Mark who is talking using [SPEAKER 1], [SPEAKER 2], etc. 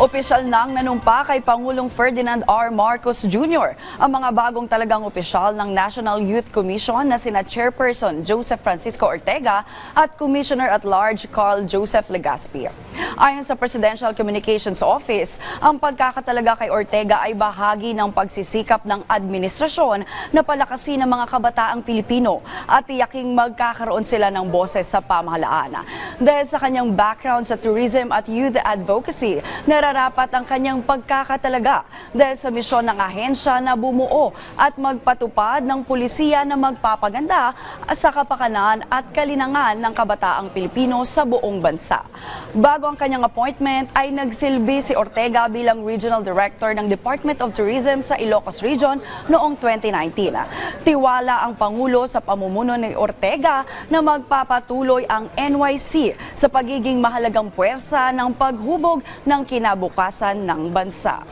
[SPEAKER 1] Opisyal nang nanumpa kay Pangulong Ferdinand R. Marcos Jr. ang mga bagong talagang opisyal ng National Youth Commission na sina Chairperson Joseph Francisco Ortega at Commissioner at Large Carl Joseph Legaspi. Ayon sa Presidential Communications Office, ang pagkakatalaga kay Ortega ay bahagi ng pagsisikap ng administrasyon na palakasin ang mga kabataang Pilipino at tiyaking magkakaroon sila ng boses sa pamahalaan. Dahil sa kanyang background sa tourism at youth advocacy, nararapat ang kanyang pagkakatalaga dahil sa misyon ng ahensya na bumuo at magpatupad ng pulisiya na magpapaganda sa kapakanan at kalinangan ng kabataang Pilipino sa buong bansa. Bago ang kanyang appointment ay nagsilbi si Ortega bilang Regional Director ng Department of Tourism sa Ilocos Region noong 2019. Tiwala ang Pangulo sa pamumuno ni Ortega na magpapatuloy ang NYC sa pagiging mahalagang puwersa ng paghubog ng kinabukasan ng bansa.